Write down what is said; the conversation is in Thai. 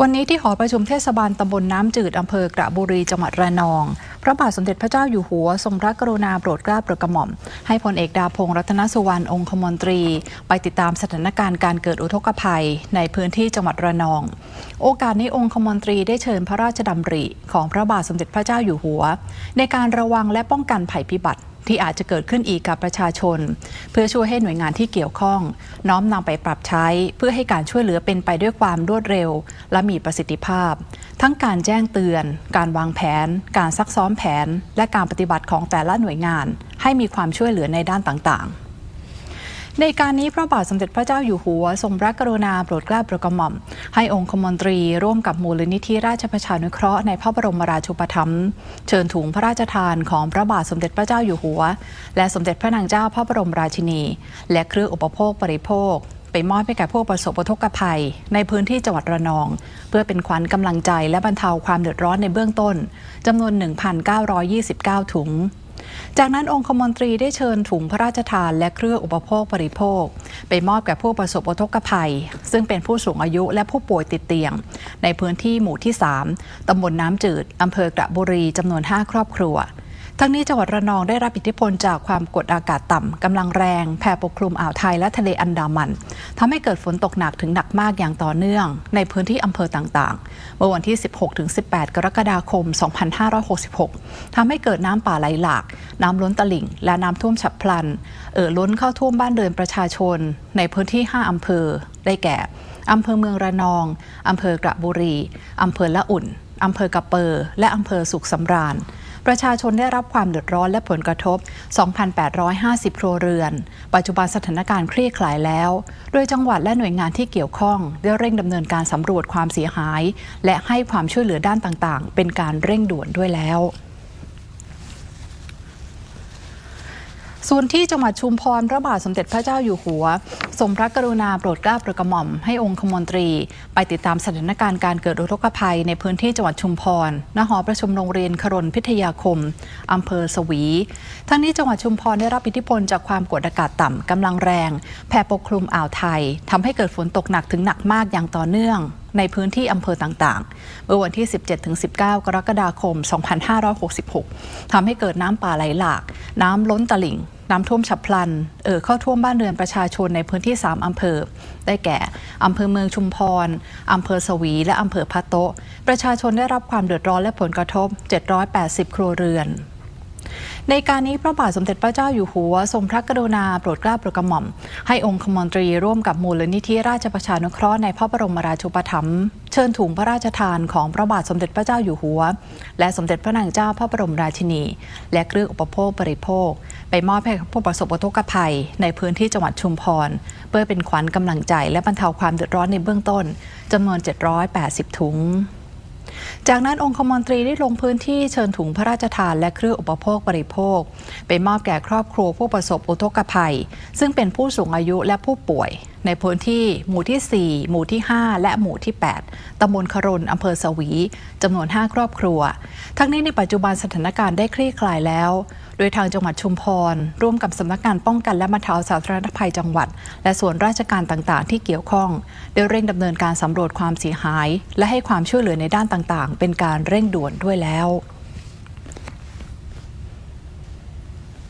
วันนี้ที่หอประชุมเทศบาลตำบลน้ำจืดอำเภอกระบุรีจังหวัดระนอง พระบาทสมเด็จพระเจ้าอยู่หัว ทรงพระกรุณาโปรดเกล้าโปรดกระหม่อม ให้พลเอกดาพงศ์รัตนสุวรรณองคมนตรี ไปติดตามสถานการณ์การเกิดอุทกภัยในพื้นที่จังหวัดระนอง โอกาสนี้องคมนตรีได้เชิญพระราชดำริ ของพระบาทสมเด็จพระเจ้าอยู่หัว ในการระวังและป้องกันภัยพิบัติ ที่อาจจะเกิดขึ้นอีกกับประชาชน เพื่อช่วยให้หน่วยงานที่เกี่ยวข้อง น้อมนำไปปรับใช้ เพื่อให้การช่วยเหลือเป็นไปด้วยความรวดเร็ว และมีประสิทธิภาพ ทั้งการแจ้งเตือน การวางแผน การซักซ้อมแผน และการปฏิบัติของแต่ละหน่วยงาน ให้มีความช่วยเหลือในด้านต่างๆ ในการนี้พระบาทสมเด็จพระเจ้าอยู่หัว ทรงพระกรุณาโปรดเกล้าโปรดกระหม่อม ให้องคมนตรีร่วมกับมูลนิธิราชประชานุเคราะห์ในพระบรมราชูปถัมภ์เชิญถุงพระราชทานของพระบาทสมเด็จพระเจ้าอยู่หัว และสมเด็จพระนางเจ้าพระบรมราชินี และเครื่องอุปโภคบริโภค ไปมอบให้แก่ผู้ประสบอุทกภัย ในพื้นที่จังหวัดระนอง เพื่อเป็นขวัญกำลังใจและบรรเทาความเดือดร้อนในเบื้องต้นจำนวน 1,929 ถุง จากนั้นองคมนตรีได้เชิญถุงพระราชทานและเครื่องอุปโภคบริโภค ไปมอบแก่ผู้ประสบอุทกภัย ซึ่งเป็นผู้สูงอายุและผู้ป่วยติดเตียง ในพื้นที่หมู่ที่ 3 ตำบลน้ำจืด อำเภอกระบุรีจำนวน 5 ครอบครัว ทั้งนี้จังหวัดระนองได้รับอิทธิพลจากความกดอากาศต่ำกำลังแรงแผ่ปกคลุมอ่าวไทยและทะเลอันดามัน ทำให้เกิดฝนตกหนักถึงหนักมากอย่างต่อเนื่อง ในพื้นที่อำเภอต่างๆ เมื่อวันที่ 16-18 กรกฎาคม 2566ทำให้เกิดน้ำป่าไหลหลาก น้ำล้นตลิ่ง และน้ำท่วมฉับพลัน เอ่อล้นเข้าท่วมบ้านเรือนประชาชน ในพื้นที่ 5อำเภอ ได้แก่ อำเภอเมืองระนอง อำเภอกระบุรี อำเภอละอุ่น อำเภอกระเปอร์และอำเภอสุขสำราญ ประชาชนได้รับความเดือดร้อนและผลกระทบ 2,850 ครัวเรือน ปัจจุบันสถานการณ์คลี่คลายแล้ว โดยจังหวัดและหน่วยงานที่เกี่ยวข้องได้เร่งดำเนินการสำรวจความเสียหาย และให้ความช่วยเหลือด้านต่างๆ เป็นการเร่งด่วนด้วยแล้ว ส่วนที่จังหวัดชุมพรพระบาทสมเด็จพระเจ้าอยู่หัว ทรงพระกรุณาโปรดเกล้าโปรดกระหม่อมให้องคมนตรี ไปติดตามสถานการณ์การเกิดอุทกภัยในพื้นที่จังหวัดชุมพรณหอประชุมโรงเรียนครนพิทยาคมอำเภอสวี ทั้งนี้จังหวัดชุมพรได้รับอิทธิพลจากความกดอากาศต่ำกำลังแรง แผ่ปกคลุมอ่าวไทยทำให้เกิดฝนตกหนักถึงหนักมากอย่างต่อเนื่องในพื้นที่อำเภอต่างๆ เมื่อวันที่ 17-19 กรกฎาคม 2566 ทำให้เกิดน้ำป่าไหลหลาก น้ำล้นตลิ่ง น้ำท่วมฉับพลัน เอ่อเข้าท่วมบ้านเรือนประชาชนในพื้นที่ 3 อำเภอ ได้แก่ อำเภอเมืองชุมพร อำเภอสวี และอำเภอพะโตะ ประชาชนได้รับความเดือดร้อนและผลกระทบ 780 ครัวเรือน ในการนี้พระบาทสมเด็จพระเจ้าอยู่หัว ทรงพระกรุณาโปรดเกล้าโปรดกระหม่อม ให้องคมนตรีร่วมกับมูลนิธิราชประชานุเคราะห์ในพระบรมราชูปถัมภ์เชิญถุงพระราชทานของพระบาทสมเด็จพระเจ้าอยู่หัว และสมเด็จพระนางเจ้าพระบรมราชินี และเครื่องอุปโภคบริโภค ไปมอบให้กับผู้ประสบอุทกภัย ในพื้นที่จังหวัดชุมพร เพื่อเป็นขวัญกำลังใจ และบรรเทาความเดือดร้อนในเบื้องต้นจำนวน 780 ถุง จากนั้นองคมนตรีได้ลงพื้นที่เชิญถุงพระราชทานและเครื่องอุปโภคบริโภค ไปมอบแก่ครอบครัวผู้ประสบอุทกภัย ซึ่งเป็นผู้สูงอายุและผู้ป่วย ในพื้นที่หมู่ที่ 4 หมู่ที่ 5 และหมู่ที่ 8ตำบลครนอำเภอสวีจำนวน 5 ครอบครัว ทั้งนี้ในปัจจุบันสถานการณ์ได้คลี่คลายแล้ว โดยทางจังหวัดชุมพร ร่วมกับสำนักงานป้องกันและบรรเทาสาธารณภัยจังหวัด และส่วนราชการต่างๆ ที่เกี่ยวข้องได้เร่งดำเนินการสำรวจความเสียหาย และให้ความช่วยเหลือในด้านต่างๆ เป็นการเร่งด่วนด้วยแล้ว